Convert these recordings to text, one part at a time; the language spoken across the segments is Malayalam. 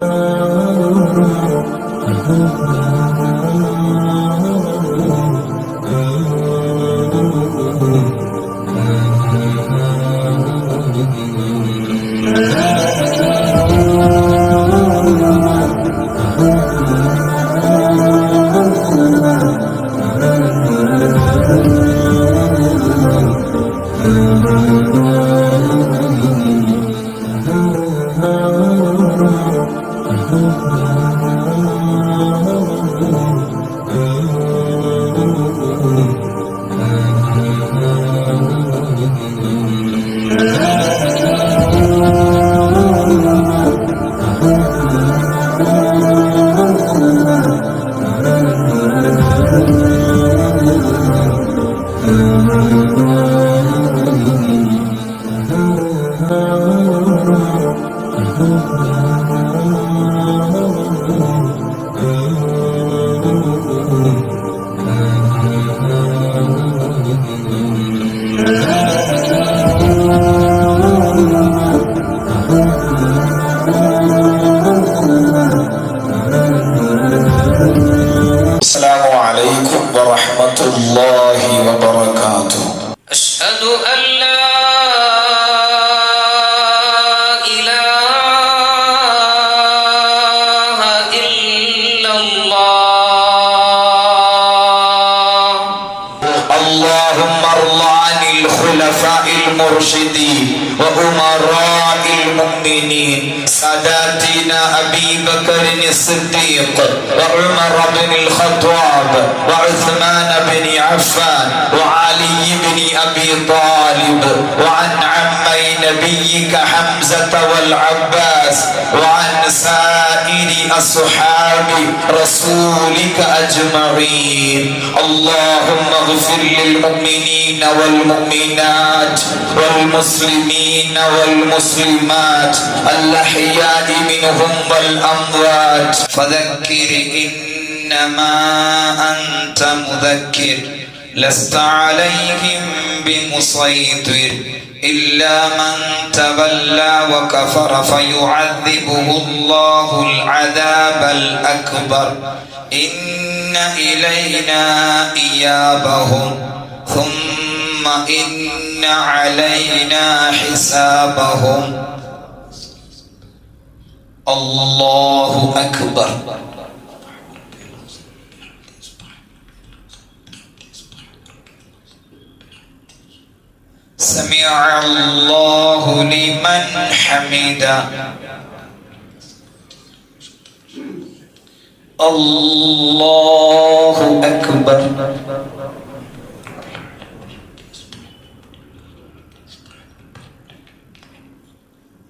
Uh... عليكم ورحمة الله وبركاته. أشهد أن لا إله إلا الله. اللهم ارض عن الخلفاء المرشدين. وأمراء المؤمنين. ساداتنا أبي بكر الصديق وعمر بن الخطاب وعثمان بن عفان وعلي بن أبي طالب وعن عمي نبيك حمزة والعباس وعن سائر أصحاب رسولك أجمعين. اللهم اغفر للمؤمنين والمؤمنات والمسلمين والمسلمات الأحياء منهم والأموات. فذكر إنما أنت مذكر لست عليهم بمسيطر إلا من تولى وكفر فيعذبه الله العذاب الأكبر. إن إلينا إيابهم. ثم إن علينا حسابهم. الله أكبر. سمع الله لمن حمده. الله أكبر.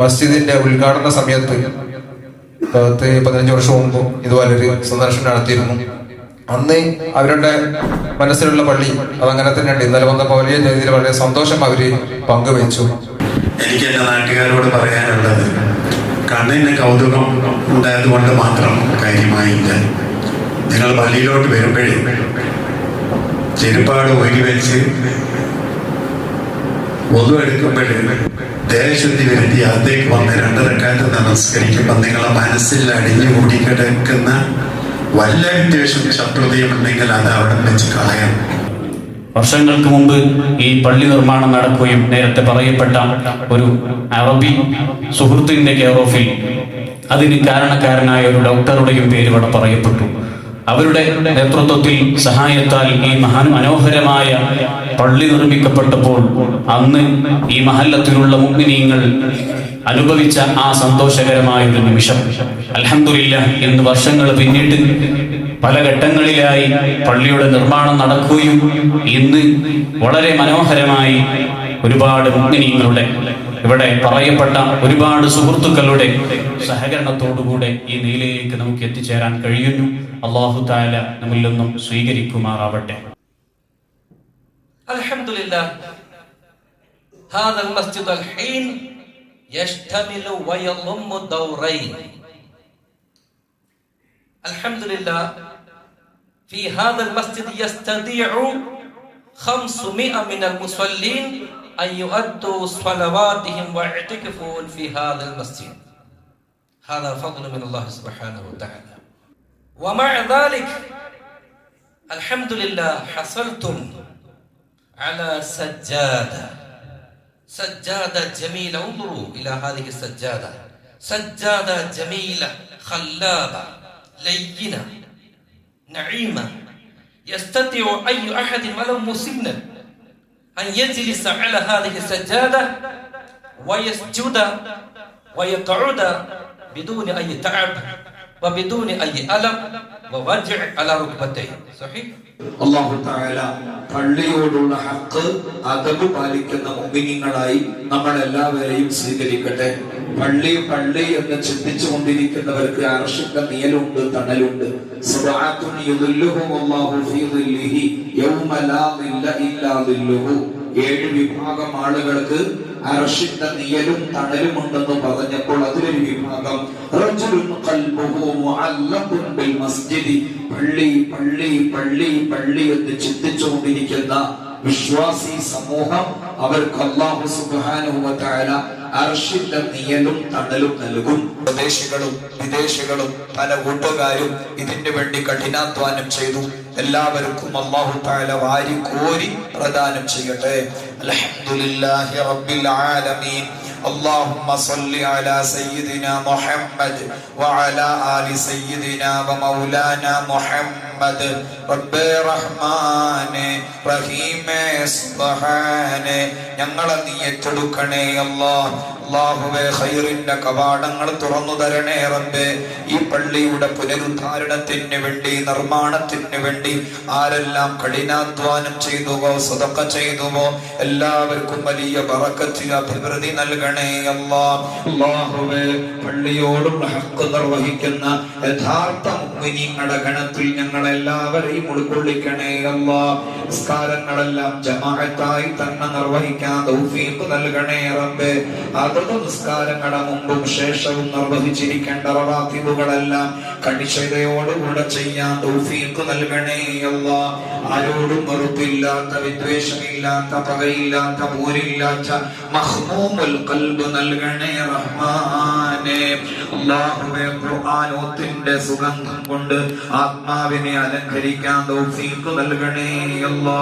മസ്ജിദിന്റെ ഉദ്ഘാടന സമയത്ത് പത്ത് പതിനഞ്ച് വർഷം മുമ്പ് ഇതുപോലൊരു സന്ദർശനം നടത്തിയിരുന്നു. അന്ന് അവരുടെ മനസ്സിലുള്ള പള്ളി അതങ്ങനെ തന്നെയുണ്ട്. ഇന്നലെ വന്നപ്പോൾ വലിയ രീതിയിൽ വളരെ സന്തോഷം അവർ പങ്കുവച്ചു. എനിക്ക് എന്റെ നാട്ടുകാരോട് പറയാനുള്ളത് കണ്ണിന് കൗതുകം ഉണ്ടായത് കൊണ്ട് മാത്രം കാര്യമായില്ല. നിങ്ങൾ പള്ളിയിലോട്ട് വരുമ്പോഴേ ചെരുപ്പാട് വെച്ച് ഒതു എടുക്കുമ്പോൾ ദേഹശുദ്ധി വേണ്ടി അകത്തേക്ക് വന്ന് രണ്ട് റക്കാത്ത് നമസ്കരിക്കുമ്പോൾ നിങ്ങളെ മനസ്സിൽ അടിഞ്ഞു കൂടിക്കിടക്കുന്ന വല്ല വിദ്വേഷം ശത്രുതയും ഉണ്ടെങ്കിൽ അത് അവിടെ വെച്ച് കളയണം വർഷങ്ങൾക്ക് മുമ്പ് ഈ പള്ളി നിർമ്മാണം നടക്കുകയും നേരത്തെ പറയപ്പെട്ട ഒരു അറബി സുഹൃത്തിന്റെ കെയർ ഓഫിൽ അതിന് കാരണക്കാരനായ ഒരു ഡോക്ടറുടെയും പേര് ഇവിടെ പറയപ്പെട്ടു. അവരുടെ നേതൃത്വത്തിൽ സഹായത്താൽ ഈ മഹാൻ മനോഹരമായ പള്ളി നിർമ്മിക്കപ്പെട്ടപ്പോൾ അന്ന് ഈ മഹല്ലത്തിലുള്ള മുഗ്നീയങ്ങൾ അനുഭവിച്ച ആ സന്തോഷകരമായ ഒരു നിമിഷം. അലഹമില്ല എന്ന് വർഷങ്ങൾ പിന്നീട് പല ഘട്ടങ്ങളിലായി പള്ളിയുടെ നിർമ്മാണം നടക്കുകയും ഇന്ന് വളരെ മനോഹരമായി ഒരുപാട് മുഗ്മിനീങ്ങളുടെ ഇവിടെ പറയപ്പെട്ട ഒരുപാട് സുഹൃത്തുക്കളുടെ സഹകരണത്തോടുകൂടെ ഈ നിലയിലേക്ക് നമുക്ക് എത്തിച്ചേരാൻ കഴിയുന്നു അള്ളാഹു താല നമ്മിൽ നിന്നും സ്വീകരിക്കുമാറാവട്ടെ الحمد لله هذا المسجد الحين يشتمل ويضم دورين الحمد لله في هذا المسجد يستطيع خمسمائة من المصلين أن يؤدوا صلواتهم ويعتكفون في هذا المسجد. هذا فضل من الله سبحانه وتعالى. ومع ذلك الحمد لله حصلتم على سجادة. سجادة جميلة. انظروا إلى هذه السجادة. سجادة جميلة خلابة لينة نعيمة. يستطيع أي أحد ولو مسنا أن يجلس على هذه السجادة ويسجد ويقعد بدون أي تعب وبدون أي ألم ووجع على ركبتيه صحيح؟ അള്ളാഹു താല പള്ളിയോടുള്ള ഹക്ക് അതബ് പാലിക്കുന്ന മുമ്പിനിങ്ങളായി നമ്മൾ എല്ലാവരെയും സ്വീകരിക്കട്ടെ പള്ളി പള്ളി എന്ന് ചിന്തിച്ചു കൊണ്ടിരിക്കുന്നവർക്ക് അർഷിന്റെ നിയലുണ്ട് തണലുണ്ട് ഏഴ് വിഭാഗം ആളുകൾക്ക് അർഷിന്റെ നിയലും തണലും ഉണ്ടെന്ന് പറഞ്ഞപ്പോൾ അതിലൊരു വിഭാഗം പള്ളി പള്ളി പള്ളി പള്ളി എന്ന് ചിന്തിച്ചുകൊണ്ടിരിക്കുന്ന വിശ്വാസി സമൂഹം അവർക്ക് അള്ളാഹു തആല അർഷിന്റെ നിയലും തണലും നൽകും. സ്വദേശികളും വിദേശികളും പല കൂട്ടുകാരും ഇതിനു വേണ്ടി കഠിനാധ്വാനം ചെയ്തു. എല്ലാവർക്കും അള്ളാഹു താല വാരി കോരി പ്രദാനം ചെയ്യട്ടെ. അൽഹംദുലില്ലാഹി റബ്ബിൽ ആലമീൻ. اللهم صل على سيدنا محمد وعلى آل سيدنا ومولانا محمد رب رحمن رحيم سبحان ഞങ്ങളെ നീ ഏറ്റെടുക്കണേ അല്ലാ അള്ളാഹുവെ ഖൈറിന്റെ കവാടങ്ങൾ തുറന്നു തരണേ റബ്ബേ ഈ പള്ളിയുടെ പുനരുദ്ധാരണത്തിന് വേണ്ടി നിർമ്മാണത്തിന് വേണ്ടി ആരെല്ലാം കഠിനാധ്വാനം ചെയ്തുവോ സ്വതക്ക ചെയ്തുവോ എല്ലാവർക്കും വലിയ ബറക്കത്ത് അഭിവൃദ്ധി നൽകണേ അള്ളാഹുവെ പള്ളിയോടുള്ള ഹക്ക് നിർവഹിക്കുന്ന യഥാർത്ഥ മുഗ്മിനീങ്ങളുടെ ഗണത്തിൽ ഞങ്ങൾ എല്ലാവരെയും ഉൾക്കൊള്ളിക്കണേ അല്ലാ. നിസ്കാരങ്ങളെല്ലാം ജമാഅത്തായി തന്നെ നിർവഹിക്കാൻ തൗഫീഖ് നൽകണേ റബ്ബേ. അതത് നിസ്കാരങ്ങളുടെ മുമ്പും ശേഷവും നിർവഹിച്ചിരിക്കേണ്ട റവാത്തിബുകളെല്ലാം കണിശതയോടുകൂടെ ചെയ്യാൻ തൗഫീഖ് നൽകണേ അല്ലാ. ആരോടും വെറുപ്പില്ലാത്ത വിദ്വേഷമില്ലാത്ത പകയില്ലാത്ത പോരില്ലാത്ത മഹ്മൂമുൽ ഖൽബ് നൽകണേ റഹ്മാനേ. അല്ലാഹുവേ ഖുർആനോത്തിന്റെ സുഗന്ധം കൊണ്ട് ആത്മാവിനെ അലങ്കരിക്കാൻ തൗഫീഖ് നൽകണേ അല്ലാ.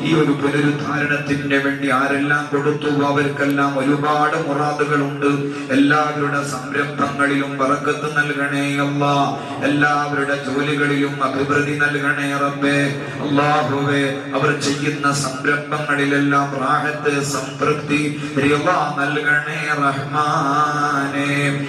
ഈ ഒരു പുനരുദ്ധാരണത്തിന്റെ വേണ്ടി ആരെല്ലാം കൊടുത്തു? അവർക്കെല്ലാം ഒരുപാട് മുറാദുകളുണ്ട്. എല്ലാവരുടെ സംരംഭങ്ങളിലും പറക്കത്ത് നൽകണേ അല്ലാ. എല്ലാവരുടെ ജോലികളിലും അഭിവൃദ്ധി നൽകണേ റബ്ബേ. അള്ളാഹുവെ അവർ ചെയ്യുന്ന സംരംഭങ്ങളിലെല്ലാം റാഹത്ത് സംതൃപ്തി നൽകണേ റഹ്മാനേ.